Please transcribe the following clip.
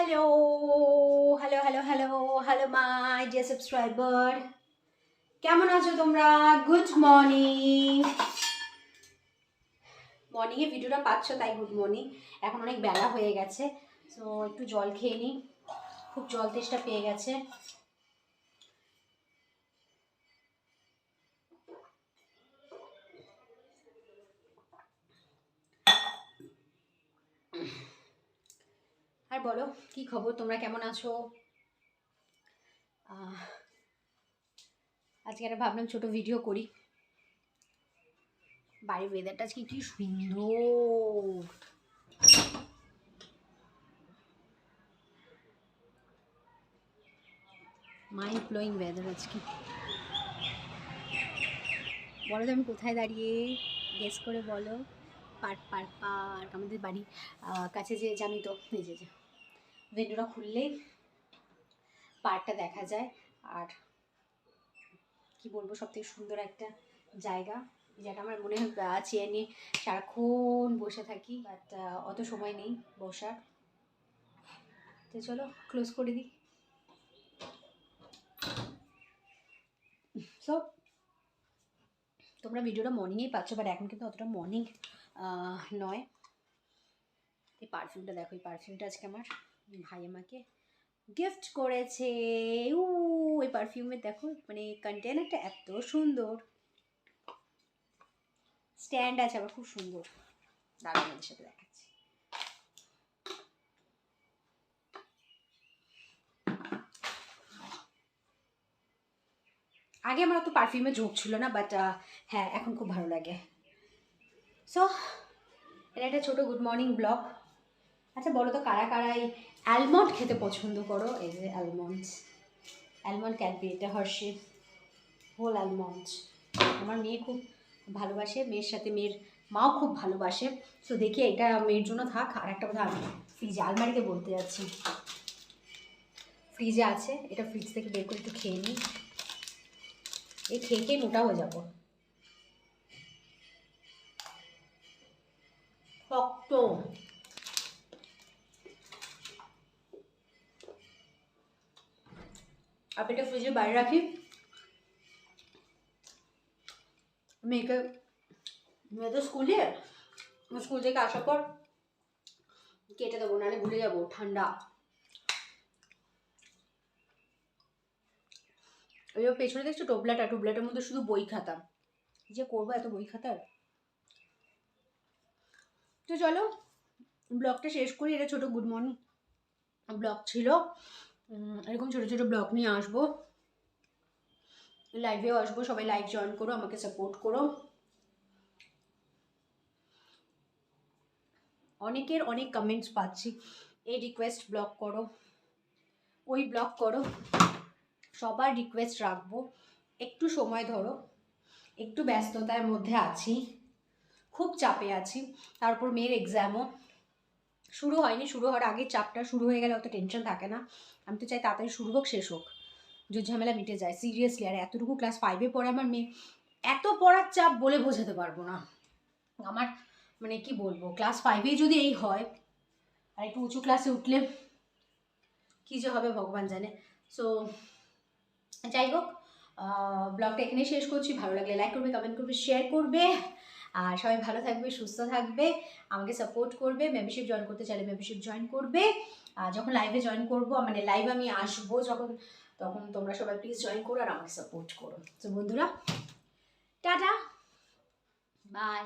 Hello hello hello hello hello my dear subscriber কেমন আছো তোমরা? গুড মর্নিং মর্নিংয়ে ভিডিওটা পাচ্ছ, তাই গুড মর্নিং এখন অনেক বেলা হয়ে গেছে সো একটু জল খেয়ে নিই খুব জল তেষ্টা পেয়ে গেছে। আর বলো, কি খবর? তোমরা কেমন আছো? আজকে একটা ভাবলাম ছোট ভিডিও করি। বাড়ির ওয়েদারটা আজকে কি সুন্দর। মাইন্ড ব্লোয়িং ওয়েদার আজকে। বলো তো, আমি কোথায় দাঁড়িয়ে? গেস করে বলো। পার্ক পার্ক পার্ক, আমাদের বাড়ি কাছে যে, জানি তো যে যে। উইন্ডোটা খুললেই পার্কটা দেখা যায়। আর কি বলব সব থেকে সুন্দর একটা জায়গা। যেটা আমার মনে হয় চেয়ার নিয়ে সারাক্ষণ বসে থাকি বাট অত সময় নেই বসার। তো চলো ক্লোজ করে দিই। সো তোমরা ভিডিওটা মর্নিংয়েই পাচ্ছ বাট এখন কিন্তু অতটা মর্নিং নয়। এই পারফিউমটা দেখো, এই পারফিউমটা আজকে আমার। ভাই আমাকে গিফট করেছে। উ ওই পারফিউমের দেখো মানে কন্টেনারটা এত সুন্দর। স্ট্যান্ড আছে আবার খুব সুন্দর। দাঁড়া আমাদের সাথে দেখাচ্ছি। আগে আমার তো পারফিউমে ঝোঁক ছিল না বাট হ্যাঁ এখন খুব ভালো লাগে। সো এটা একটা ছোটো গুড মর্নিং ব্লগ আচ্ছা বলো তো, কারা কারা এই অ্যালমন্ড খেতে পছন্দ করো? এই যে অ্যালমন্ডস অ্যালমন্ড ক্যাডবি এটা হার্শিস হোল অ্যালমন্ডস আমার মেয়ে খুব ভালোবাসে, মেয়ের সাথে মেয়ের মাও খুব ভালোবাসে। তো দেখি, এটা মেয়ের জন্য থাক। আর একটা কথা, আমি ফ্রিজে আলমারিতে বলতে যাচ্ছি। ফ্রিজে আছে, এটা ফ্রিজ থেকে বের করে একটু খেয়ে নিই। এই খেয়ে খেয়ে মোটা হয়ে যাব। শক্ত আপনি এটা ফ্রিজে বাইরে রাখি মেয়েকে মেয়ে তো স্কুলে স্কুল থেকে আসার পর কেটে দেবো নাহলে ভুলে যাব ঠান্ডা ওই পেছনে দেখছ টোবলাটা টোবলাটার মধ্যে শুধু বই খাতা যে করব এত বই খাতার তো চলো ব্লগটা শেষ করি এটা ছোটো গুড মর্নিং ব্লগ ছিল এরকম ছোটো ছোটো ব্লগ নিয়ে আসব। লাইভেও আসব, সবাই লাইভ জয়েন করো, আমাকে সাপোর্ট করো। অনেকের অনেক কমেন্টস পাচ্ছি। এই রিকোয়েস্ট ব্লক করো। ওই ব্লক করো। সবার রিকোয়েস্ট রাখব। একটু সময় ধরো। একটু ব্যস্ততার মধ্যে আছি। খুব চাপে আছি। তারপর মেয়ের এক্সামও শুরু হয়নি, শুরু হওয়ার আগে চাপটা শুরু হয়ে গেলে অত টেনশন থাকে না। আমি তো চাই তাড়াতাড়ি শুরু হোক, শেষ হোক। যুদ্ধ ঝামেলা মিটে যায় সিরিয়াসলি আর এতটুকু ক্লাস ফাইভে পড়ে আমার মেয়ে, এত পড়ার চাপ বলে বোঝাতে পারব না। আমার মানে কি বলব ক্লাস ফাইভেই যদি এই হয়, আর একটু উঁচু ক্লাসে উঠলে কী যে হবে ভগবান জানে। সো যাই হোক ব্লগটা এখানেই শেষ করছি। ভালো লাগলে লাইক করবে কমেন্ট করবে শেয়ার করবে। আর সবাই ভালো থাকবে, সুস্থ থাকবে, আমাকে সাপোর্ট করবে মেম্বারশিপ জয়েন করতে চাইলে মেম্বারশিপ জয়েন করবে। আর যখন লাইভে জয়েন করব মানে লাইভ আমি আসব যখন, তখন তোমরা সবাই প্লিজ জয়েন করো আর আমাকে সাপোর্ট করো। তো বন্ধুরা, টাটা বাই